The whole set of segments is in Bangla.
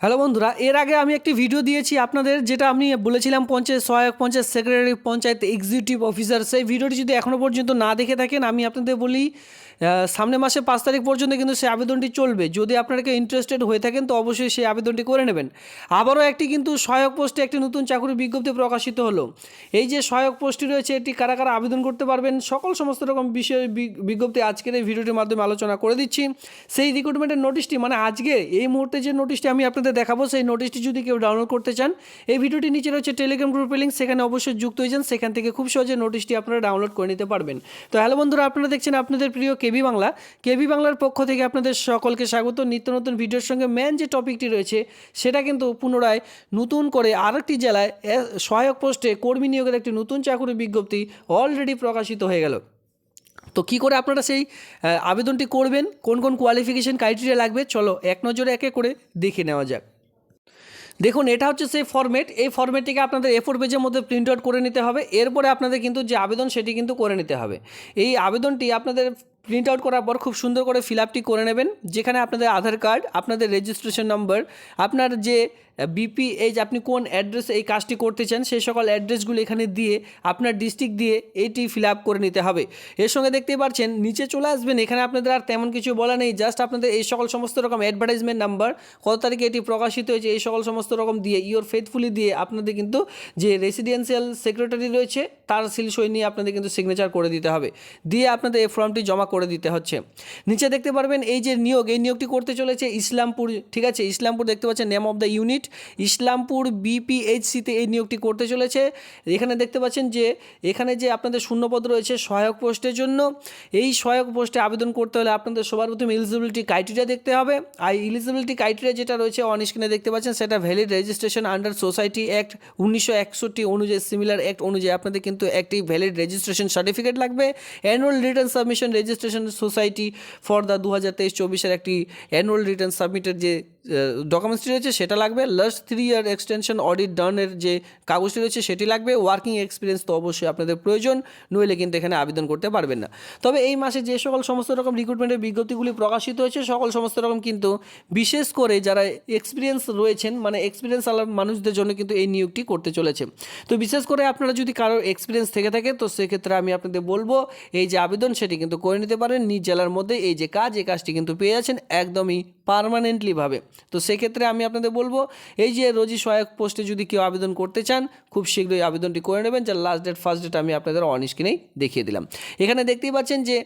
হ্যালো বন্ধুরা, এর আগে আমি একটি ভিডিও দিয়েছি আপনাদের, যেটা আমি বলেছিলাম পঞ্চায়েত সহায়ক, panchayat secretary panchayat executive officer সেই ভিডিওটি যদি এখনও পর্যন্ত না দেখে থাকেন, আমি আপনাদের বলি আহ, সামনের মাসে পাঁচ তারিখ পর্যন্ত কিন্তু সেই আবেদনটি চলবে। যদি আপনারা কেউ ইন্টারেস্টেড হয়ে থাকেন তো অবশ্যই সেই আবেদনটি করে নেবেন। আবারও একটি কিন্তু সহায়ক পোস্টে একটি নতুন চাকরির বিজ্ঞপ্তি প্রকাশিত হলো। এই যে সহায়ক পোস্টটি রয়েছে এটি কারা কারা আবেদন করতে পারবেন সকল সমস্ত রকম বিষয়ে বিজ্ঞপ্তি আজকের এই ভিডিওটির মাধ্যমে আলোচনা করে দিচ্ছি। সেই রিক্রুটমেন্টের নোটিশটি মানে আজকে এই মুহূর্তে যে নোটিশটি আমি আপনাদের দেখাবো সেই নোটিশটি যদি কেউ ডাউনলোড করতে চান এই ভিডিওটি নিচে রয়েছে টেলিগ্রাম গ্রুপের লিঙ্ক সেখানে অবশ্যই যুক্ত হয়ে যান। সেখান থেকে খুব সহজে নোটিশটি আপনারা ডাউনলোড করে নিতে পারবেন। তো হ্যালো বন্ধুরা আপনারা দেখছেন আপনাদের প্রিয় কেবি বাংলা। কেবি বাংলার পক্ষ থেকে আপনাদের সকলকে স্বাগত। নিত্য নতুন ভিডিওর সঙ্গে মেন যে টপিকটি রয়েছে, সেটা কিন্তু পুনরায় নতুন করে আরেকটি জেলায় সহায়ক পোস্টে কর্মী নিয়োগের একটি নতুন চাকরি বিজ্ঞপ্তি অলরেডি প্রকাশিত হয়ে গেল। তো কী করে আপনারা সেই আবেদনটি করবেন? কোন কোন কোয়ালিফিকেশন ক্রাইটেরিয়া লাগবে? চলো এক নজরে একে করে দেখে নেওয়া যাক। দেখুন, এটা হচ্ছে সেই ফর্মেট এই ফর্মেটটিকে আপনাদের এ ফোর পেজের মধ্যে প্রিন্ট আউট করে নিতে হবে। এরপরে আপনাদের কিন্তু যে আবেদন, সেটি কিন্তু করে নিতে হবে। এই আবেদনটি আপনাদের প্রিন্ট আউট করার পর খুব সুন্দর করে ফিল আপটি করে নেবেন। যেখানে আপনাদের আধার কার্ড আপনাদের রেজিস্ট্রেশন নম্বর আপনার যে বিপি এই যে আপনি কোন অ্যাড্রেসে এই কাজটি করতে চান, সেই সকল অ্যাড্রেসগুলো এখানে দিয়ে আপনার ডিস্ট্রিক্ট দিয়ে এইটি ফিল আপ করে নিতে হবে। এর সঙ্গে দেখতেই পাচ্ছেন, নিচে চলে আসবেন, এখানে আপনাদের আর তেমন কিছু বলা নেই জাস্ট আপনাদের এই সকল সমস্ত রকম অ্যাডভার্টাইজমেন্ট নাম্বার কত তারিখে এটি প্রকাশিত হয়েছে, এই সকল সমস্ত রকম দিয়ে ইওর ফেথফুলি দিয়ে আপনাদের কিন্তু যে রেসিডেন্সিয়াল সেক্রেটারি রয়েছে, তার সিল সই নিয়ে আপনাদের কিন্তু সিগনেচার করে দিতে হবে। দিয়ে আপনাদের এই ফর্মটি জমা করে দিতে হচ্ছে। নিচে দেখতে পারবেন এই যে নিয়োগ, এই নিয়োগটি করতে চলেছে ইসলামপুর, ঠিক আছে? ইসলামপুর দেখতে পাচ্ছেন name of the unit Islampur বিপিএইচসিতে এই নিয়োগটি করতে চলেছে। এখানে দেখতে পাচ্ছেন যে, এখানে যে আপনাদের শূন্যপদ রয়েছে সহায়ক পোস্টের জন্য, এই সহায়ক পোস্টে আবেদন করতে হলে আপনাদের সবার প্রথমে এলিজিবিলিটি ক্রাইটেরিয়া দেখতে হবে। আর এলিজিবিলিটি ক্রাইটেরিয়া যেটা রয়েছে অন দেখতে পাচ্ছেন, সেটা valid registration under society act উনিশশো একষট্টি অনুযায়ী সিমিলার অ্যাক্ট অনুযায়ী আপনাদের কিন্তু একটি ভ্যালিড রেজিস্ট্রেশন সার্টিফিকেট লাগবে। Annual return submission registration society for the দু হাজার তেইশ চব্বিশের একটি অ্যানুয়াল রিটার্ন সাবমিটের যে ডকুমেন্টসটি রয়েছে, সেটা লাগবে। Last three year extension audit ডানের যে কাগজটি রয়েছে, সেটি লাগবে। ওয়ার্কিং এক্সপিরিয়েন্স তো অবশ্যই আপনাদের প্রয়োজন, নইলে কিন্তু এখানে আবেদন করতে পারবেন না। তবে এই মাসে যে সকল সমস্ত রকম রিক্রুটমেন্টের বিজ্ঞপ্তিগুলি প্রকাশিত হয়েছে, সকল সমস্ত রকম কিন্তু বিশেষ করে যারা এক্সপিরিয়েন্স রয়েছেন মানে এক্সপিরিয়েন্স মানুষদের জন্য কিন্তু এই নিয়োগটি করতে চলেছে। তো বিশেষ করে আপনারা যদি কারোর এক্সপিরিয়েন্স থেকে থাকে, তো সেক্ষেত্রে আমি আপনাদের বলব, এই যে আবেদন, সেটি কিন্তু করে নিতে পারেন। নিজ জেলার মধ্যে এই যে কাজ, এই কাজটি কিন্তু পেয়ে যাচ্ছেন একদমই পারমানেন্টলিভাবে তো সেক্ষেত্রে আমি আপনাদের বলব, এই যে রোজি সহায়ক পোস্টে যদি কেউ আবেদন করতে চান, খুব শীঘ্রই আবেদনটি করে নেবেন, যার লাস্ট ডেট ফার্স্ট ডেট আমি আপনাদের অন দেখিয়ে দিলাম। এখানে দেখতেই পাচ্ছেন যে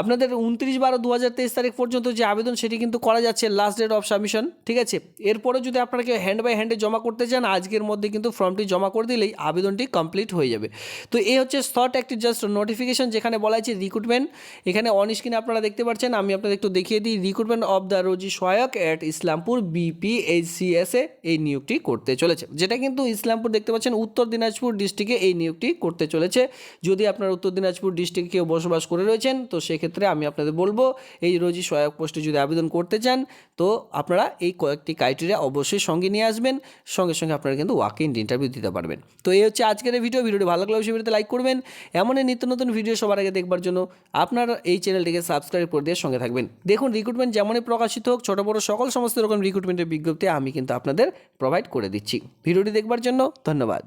আপনাদের উনত্রিশ বারো দু হাজার তেইশ তারিখ পর্যন্ত যে আবেদন সেটি কিন্তু করা যাচ্ছে লাস্ট ডেট অফ সাবমিশন ঠিক আছে? এরপরে যদি আপনারা কেউ হ্যান্ড বাই হ্যান্ডে জমা করতে চান, আজকের মধ্যে কিন্তু ফর্মটি জমা করে দিলেই আবেদনটি কমপ্লিট হয়ে যাবে। তো এই হচ্ছে শর্ট একটি জাস্ট নোটিফিকেশন যেখানে বলা হয়েছে রিক্রুটমেন্ট এখানে অন স্ক্রিনে আপনারা দেখতে পাচ্ছেন, আমি আপনাদের একটু দেখিয়ে দিই রিক্রুটমেন্ট অফ দ্য রোজি সহায়ক অ্যাট ইসলামপুর বিপিএইচসিএসে এই নিয়োগটি করতে চলেছে। যেটা কিন্তু ইসলামপুর দেখতে পাচ্ছেন, উত্তর দিনাজপুর ডিস্ট্রিক্টে এই নিয়োগটি করতে চলেছে। যদি আপনার উত্তর দিনাজপুর ডিস্ট্রিক্টে কেউ বসবাস করে রয়েছেন, তো সেক্ষেত্রে আমি আপনাদের বলব, এই রোজি সহায়ক পোস্টে যদি আবেদন করতে চান, তো আপনারা এই কয়েকটি ক্রাইটেরিয়া অবশ্যই সঙ্গে নিয়ে আসবেন, সঙ্গে সঙ্গে আপনারা কিন্তু ওয়াক ইন ইন্টারভিউ দিতে পারবেন। তো এই হচ্ছে আজকের ভিডিও ভিডিওটি ভালো লাগলে অবশ্যই ভিডিওতে লাইক করবেন। এমনই নিত্য নতুন ভিডিও সবার আগে দেখবার জন্য আপনারা এই চ্যানেলটিকে সাবস্ক্রাইব করে দিয়ে সঙ্গে থাকবেন। দেখুন রিক্রুটমেন্ট যেমনই প্রকাশিত হোক, ছোটো, বড়ো সকল সমস্ত রকম রিক্রুটমেন্টের বিজ্ঞপ্তি আমি কিন্তু আপনাদের প্রোভাইড করে দিচ্ছি। ভিডিওটি দেখবার জন্য ধন্যবাদ।